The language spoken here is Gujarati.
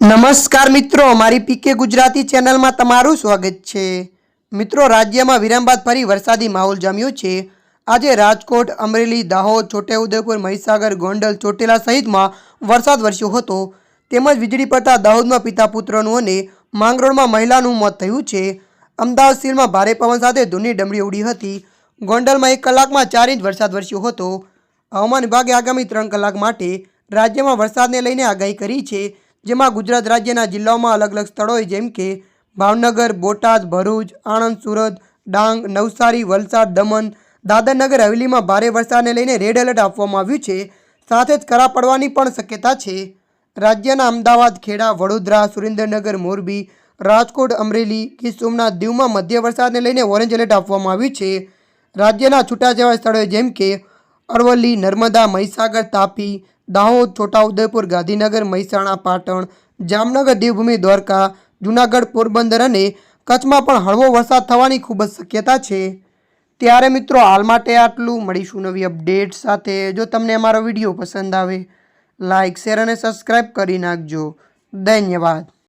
નમસ્કાર મિત્રો મારી પીકે ગુજરાતી ચેનલમાં તમારું સ્વાગત છે. મિત્રો, રાજ્યમાં વિરામ બાદ ફરી વરસાદી માહોલ જામ્યો છે. આજે રાજકોટ, અમરેલી, દાહોદ, છોટાઉદેપુર, મહીસાગર, ગોંડલ, ચોટીલા સહિતમાં વરસાદ વરસ્યો હતો. તેમજ વીજળી પડતા દાહોદમાં પિતા પુત્રનું અને માંગરોળમાં મહિલાનું મોત થયું છે. અમદાવાદ સિલમાં ભારે પવન સાથે ધૂની ડમરી ઉડી હતી. ગોંડલમાં એક કલાકમાં ચાર ઇંચ વરસાદ વરસ્યો હતો. હવામાન વિભાગે આગામી ત્રણ કલાક માટે રાજ્યમાં વરસાદને લઈને આગાહી કરી છે. જેમાં ગુજરાત રાજ્યના જિલ્લાઓમાં અલગ અલગ સ્થળોએ જેમ કે ભાવનગર, બોટાદ, ભરૂચ, આણંદ, સુરત, ડાંગ, નવસારી, વલસાડ, દમણ, દાદરનગર, હવેલીમાં ભારે વરસાદને લઈને રેડ એલર્ટ આપવામાં આવ્યું છે. સાથે જ કરા પડવાની પણ શક્યતા છે. રાજ્યના અમદાવાદ, ખેડા, વડોદરા, સુરેન્દ્રનગર, મોરબી, રાજકોટ, અમરેલી, ગીર સોમનાથ, દીવમાં મધ્ય વરસાદને લઈને ઓરેન્જ એલર્ટ આપવામાં આવ્યું છે. રાજ્યના છૂટા જેવા સ્થળોએ જેમ કે અરવલ્લી, નર્મદા, મહીસાગર, તાપી, દાહોદ, છોટાઉદેપુર, ગાંધીનગર, મહેસાણા, પાટણ, જામનગર, દેવભૂમિ, દ્વારકા, જૂનાગઢ, પોરબંદર અને કચ્છમાં પણ હળવો વરસાદ થવાની ખૂબ જ શક્યતા છે. ત્યારે મિત્રો, હાલ માટે આટલું. મળીશું નવી અપડેટ સાથે. જો તમને અમારો વીડિયો પસંદ આવે લાઇક શેર અને સબસ્ક્રાઈબ કરી નાખજો. ધન્યવાદ.